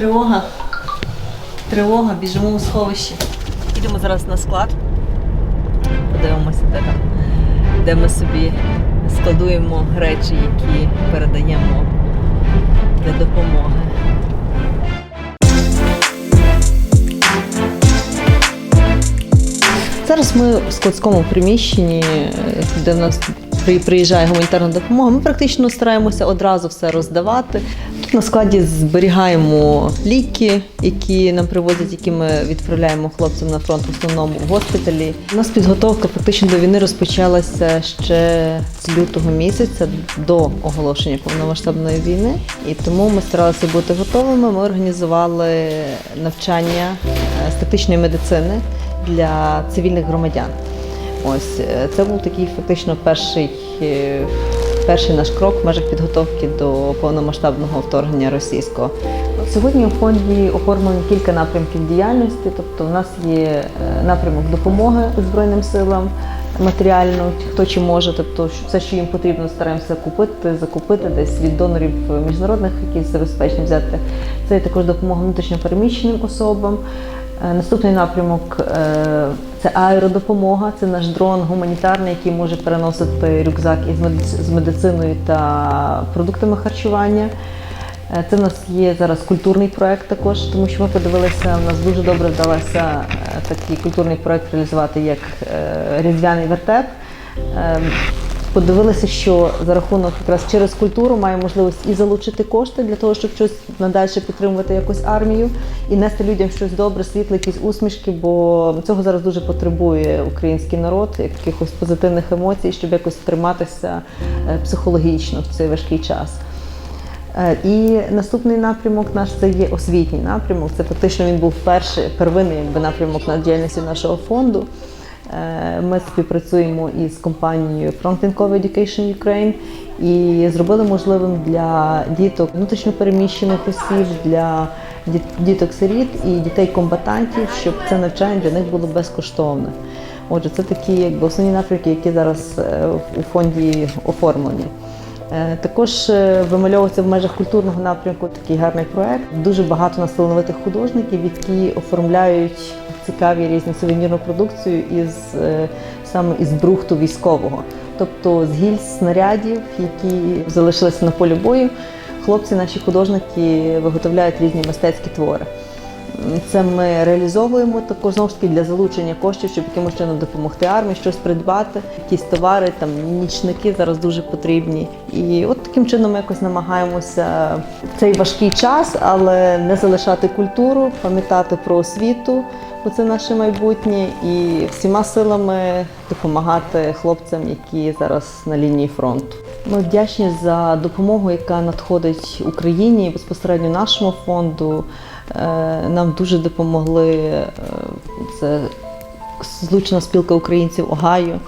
Тривога. Тривога, біжимо у сховище. Їдемо зараз на склад. Подивимося, де там, де ми собі складуємо речі, які передаємо для допомоги. Зараз ми в складському приміщенні, де в нас приїжджає гуманітарна допомога. Ми практично стараємося одразу все роздавати. На складі зберігаємо ліки, які нам привозять, які ми відправляємо хлопцям на фронт в основному в госпіталі. У нас підготовка фактично до війни розпочалася ще з лютого місяця до оголошення повномасштабної війни. І тому ми старалися бути готовими. Ми організували навчання е, з тактичної медицини для цивільних громадян. Ось е, це був такий фактично перший, е, перший наш крок в межах підготовки до повномасштабного вторгнення російського. Сьогодні у фонді оформлено кілька напрямків діяльності. Тобто, в нас є е, напрямок допомоги Збройним силам матеріально, хто чи може, тобто все, що їм потрібно, стараємося купити, закупити десь від донорів міжнародних, які забезпечені взяти. Це також допомога внутрішньопереміщеним особам. Е, Наступний напрямок е, це аеродопомога. Це наш дрон гуманітарний, який може переносити рюкзак із з медициною та продуктами харчування. Е, Це в нас є зараз культурний проект також, тому що ми подивилися, у нас дуже добре вдалося е, такий культурний проект реалізувати, як е, різдвяний вертеп. Подивилися, що за рахунок якраз через культуру має можливість і залучити кошти для того, щоб щось надальше підтримувати якусь армію і нести людям щось добре, світле, якісь усмішки, бо цього зараз дуже потребує український народ, якихось позитивних емоцій, щоб якось триматися е, психологічно в цей важкий час. Е, І наступний напрямок наш це є освітній напрямок. Це фактично він був перший первинний якби, напрямок на діяльності нашого фонду. Е, Ми співпрацюємо із компанією Frontline COVID Education Ukraine і зробили можливим для діток внутрішньопереміщених осіб, для діток-сиріт і дітей-комбатантів, щоб це навчання для них було безкоштовне. Отже, це такі якби основні напрямки, які зараз е, у фонді оформлені. Е, Також е, вимальовується в межах культурного напрямку такий гарний проект. Дуже багато нас художників, які оформляють цікаві різні сувенірну продукцію із е, саме із брухту військового, тобто з гільз снарядів, які залишилися на полі бою. Хлопці, наші художники, виготовляють різні мистецькі твори. Це ми реалізовуємо також знову ж таки для залучення коштів, щоб якимось чином допомогти армії, щось придбати, якісь товари, там нічники зараз дуже потрібні. І от таким чином ми якось намагаємося в цей важкий час, але не залишати культуру, пам'ятати про освіту, бо це наше майбутнє, і всіма силами допомагати хлопцям, які зараз на лінії фронту. Ми вдячні за допомогу, яка надходить Україні безпосередньо нашому фонду. Е, Нам дуже допомогли е, це злучна спілка українців Огайо.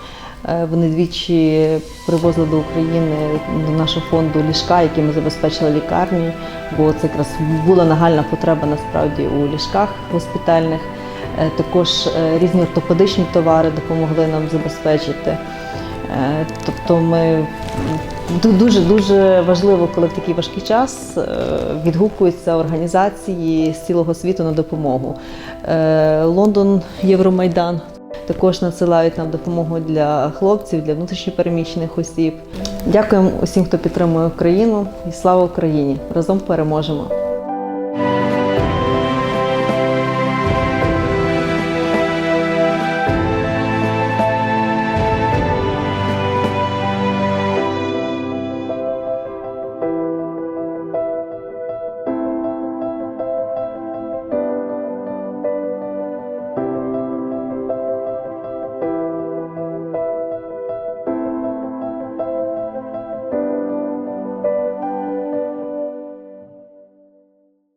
Е, Вони двічі привозили до України до нашого фонду ліжка, які ми забезпечили лікарні, бо це якраз була нагальна потреба насправді у ліжках госпітальних. Також різні ортопедичні товари допомогли нам забезпечити. Тобто ми дуже дуже важливо, коли в такий важкий час е, відгукуються організації з цілого світу на допомогу. Е, Лондон, Євромайдан також надсилають нам допомогу для хлопців, для внутрішньопереміщених осіб. Дякуємо усім, хто підтримує Україну, і слава Україні! Разом переможемо!